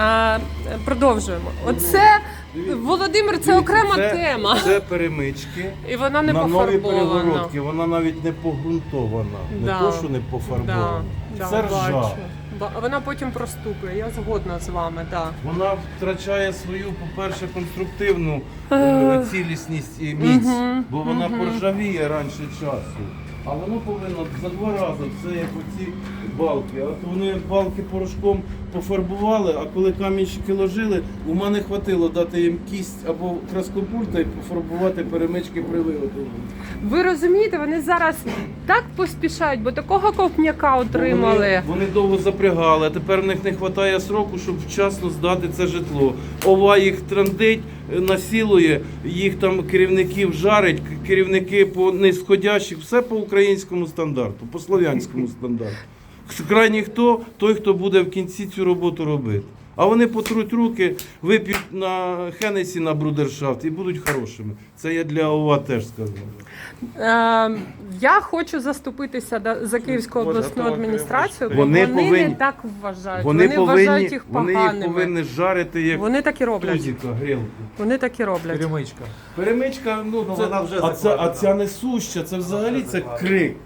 А, продовжуємо. Оце Володимир, це окрема це- тема. Це перемички. І вона не на нові пофарбована. перегородки, вона навіть не погрунтована. Да. Не то, що не пофарбована. Да, це да, ржа. бачу. Ба- Вона потім простукує, я згодна з вами, так. Вона втрачає свою, по-перше, конструктивну е, цілісність і міць, бо вона поржавіє раніше часу. А воно повинно за два рази, це як оці балки. А то вони балки порошком пофарбували, а коли камінчики ложили, ума не хватило дати їм кість або краскопульта і пофарбувати перемички при виготовленні. Ви розумієте, вони зараз так поспішають, бо такого ковпняка отримали. Вони, вони довго запрягали, а тепер в них не вистачає сроку, щоб вчасно здати це житло. Ова їх трандить, насілує, їх там керівників жарить, керівники по нисходящих, все по українському стандарту, по слов'янському стандарту. Крайній хто, той, хто буде в кінці цю роботу робити. А вони потруть руки, вип'ють на Хенесі на брудершафт і будуть хорошими. Це я для ОВА теж сказав. Е, я хочу заступитися за Київську обласну адміністрацію, бо Вони вони, повинні- не так вважають. Вони, Вони, повинні, вважають їх вони поганими. їх повинні жарити як Вони так і роблять. тузіка, грілку. Вони так і роблять. Перемичка. Перемичка, ну, Ну, це, вона вже а, це, а ця несуща, це взагалі це крик.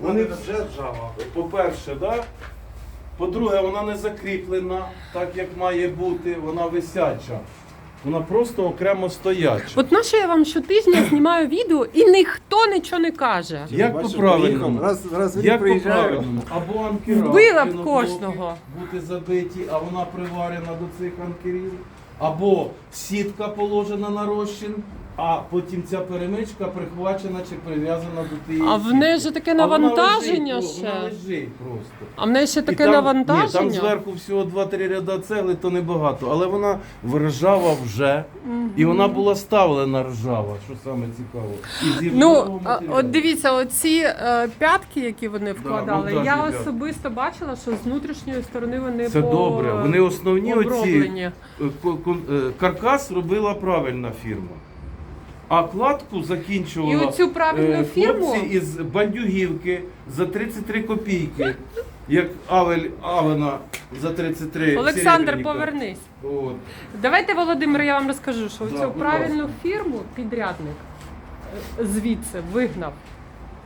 Вони вже ржава. По-перше, да? по-друге, вона не закріплена, так як має бути, вона висяча. Вона просто окремо стояча. От наше я вам щотижня знімаю відео і ніхто нічого не каже. Як по-правильному? Раз, раз в Як по правильному? Або анкера. Вбила б кожного. Бути забиті, а вона приварена до цих анкерів. Або сітка положена на розчин, а потім ця перемичка прихвачена чи прив'язана до тієї. А в неї ж таке А вона навантаження лежить, ще. Вона лежить просто. А в неї ще І таке там- навантаження. Ні, там зверху всього 2-3 ряда цегли, то небагато. Але вона ржава вже. І вона була ставлена ржава, що саме цікаво. І зі Ну, ржавого а, матеріалу. от дивіться, оці е, п'ятки, які вони вкладали, монтажні я п'ятки. особисто бачила, що з внутрішньої сторони вони Це по... добре. Вони основні оці оброблені. е, ко- кон- е, каркас робила правильна фірма. А кладку І закінчувала оцю правильну е, фірму хлопці із Бандюгівки за 33 копійки. Як Авель Авена за 33 Олександр, повернись. От. Давайте, Володимир, я вам розкажу, що Да, цю будь правильну фірму підрядник е, звідси вигнав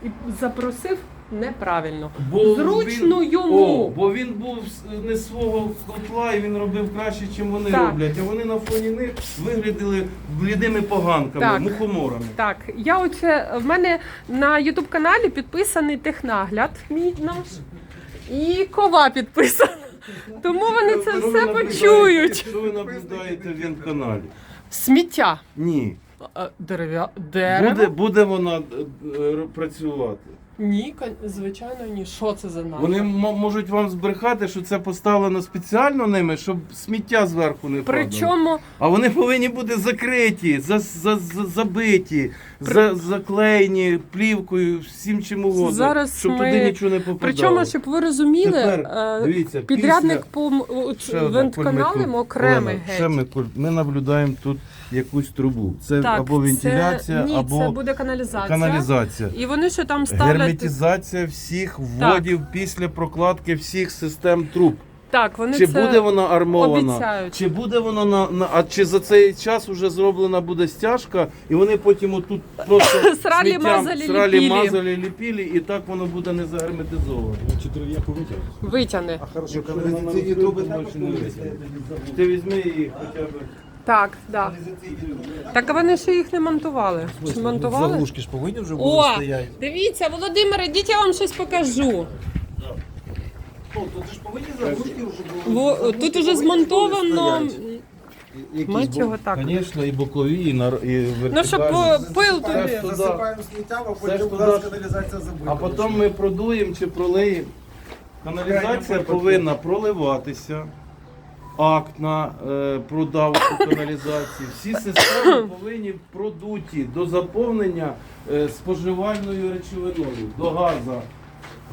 і запросив неправильно. Зручно він, йому. О, бо він був не свого котла і він робив краще, ніж вони Так. роблять. А вони на фоні них виглядали блідими поганками, Так. мухоморами. Так, я оце в мене на Ютуб каналі підписаний технагляд мій наш. І кова підписана. Тому вони це Що ви все наблюдаєте- почують. Що ви наблюдаєте в Вінканалі? Сміття. Ні. Е, Дерев'я... Дерево? Буде, буде вона е, е, працювати. Ні, звичайно, ні. Що це за назва? Вони можуть вам збрехати, що це поставлено спеціально ними, щоб сміття зверху не падало. Причому А вони повинні бути закриті, за, за, за- забиті, за, заклеєні плівкою, всім чим угодно, Зараз щоб ми- туди нічого не попадало. Причому, щоб ви розуміли, Тепер, е, дивіться, підрядник після- по вентканалам окремий геть. ще ми, ми наблюдаємо тут якусь трубу. Це Так, або вентиляція, це, ні, або це буде каналізація. каналізація. І вони що там ставлять. Герметизація всіх вводів після прокладки всіх систем труб. Так, вони Чи це буде вона армована? обіцяють. Чи буде вона на, на а чи за цей час вже зроблена буде стяжка, і вони потім отут просто Сралі, сміттям мазалі, сралі, ліпілі. мазалі, ліпілі, і так воно буде не загерметизовано. Чотирив'яку витягнути. витягне. А хорошо, каналізаційні труби більше не повністю. Ти візьми її хоча б. Так, да. Так а вони ще їх не монтували. Чи монтували? Заглушки ж повинні вже О, були стояти. дивіться, Володимир, ідіть, я вам щось покажу. Ну, тут ж повинні заглушки вже були. Во, тут уже змонтовано. Якісь Мать його так. Звісно, і бокові, і, на, і Ну, щоб по- пил туди. Все. Засипаємо сміттям, а потім у нас каналізація забита. А потім ми продуємо чи пролиємо. Каналізація повинна проливатися. Акт на е, продавку каналізації. Всі системи повинні продуті до заповнення е, споживальною речовиною. До газу.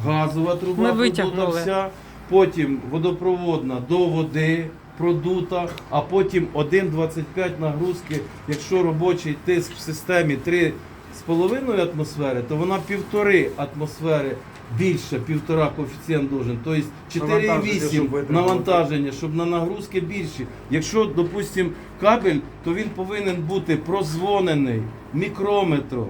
Газова труба Ми продута витягнули. вся, потім водопроводна до води продута, а потім 1,25 нагрузки, якщо робочий тиск в системі 3 з половиною атмосфери, то вона півтори атмосфери більше, півтора коефіцієнт должен. Тобто 4,8 навантаження, щоб на нагрузки більші. Якщо, допустимо, кабель, то він повинен бути прозвонений мікрометром.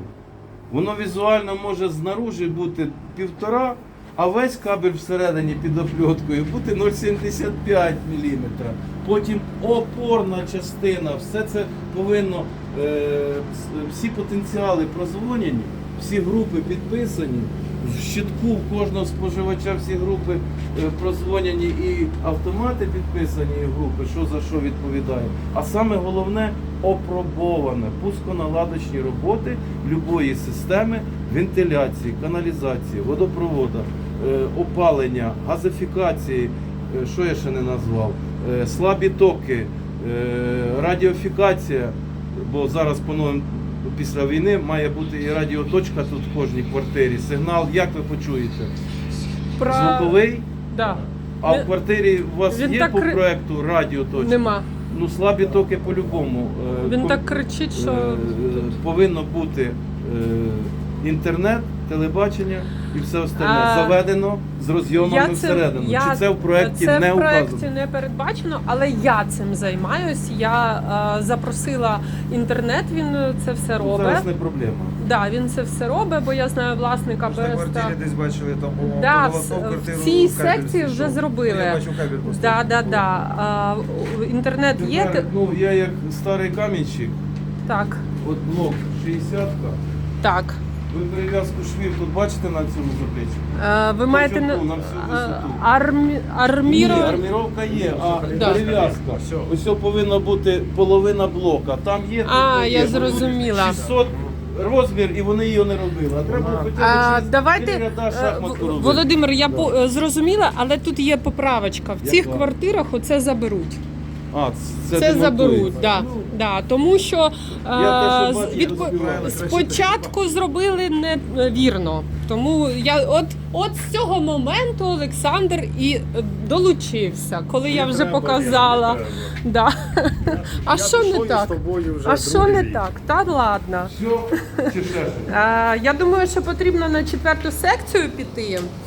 Воно візуально може знаружи бути півтора, а весь кабель всередині під опльоткою бути 0,75 мм. Потім опорна частина, все це повинно, всі потенціали прозвонені, всі групи підписані. В щитку в кожного споживача всі групи е, прозвоняні і автомати підписані, і групи, що за що відповідає. А саме головне опробоване пусконаладочні роботи любої системи вентиляції, каналізації, водопроводу, е, опалення, газифікації, е, що я ще не назвав, е, слабі токи, е, радіофікація, бо зараз по новим після війни має бути і радіоточка тут в кожній квартирі. Сигнал, як ви почуєте? Про... Звуковий, Да. а в квартирі у вас він є так по кри- проекту радіоточка? Нема. Ну, слабі токи по-любому. Е, Він ком- так кричить, що. Е, повинно бути е, інтернет, телебачення і все остальне А, заведено з розйомами всередину. Чи це в проєкті це не в проєкті не передбачено, але я цим займаюсь. Я е, запросила інтернет, він це все Ну, робить. Зараз не проблема. Да, він це все робить, бо я знаю власника на квартирі десь бачили, там було Да, полотно, в- в цій кабель секції вже зробили. Я бачу кабель просто. Да, да, да. А, інтернет є. Тепер, ти- ну, я як старий камінщик, Так, от блок 60-ка, так. Ви перев'язку швів тут бачите на цьому записі? Е, ви маєте на? На всю а, висоту. армі, Ні, арміро... арміровка є, а Да. перев'язка. Ось повинна бути половина блока. Там є. А, тут не я є. зрозуміла. 600 розмір, і вони його не робили. А треба хоча б через давайте, чотири ряда е, шахматку робити. Володимир, я Да. по- е, зрозуміла, але тут є поправочка. В цих квартирах оце заберуть. А, це, Це, заберуть, да, да, тому що е, Я те, що з- бачу, відпо- спочатку зробили невірно. Тому я от, от з цього моменту Олександр і е, долучився, коли я вже показала. Да. А що не так? А що не так? Та ладно. Все, чи ще щось? Е, Я думаю, що потрібно на четверту секцію піти.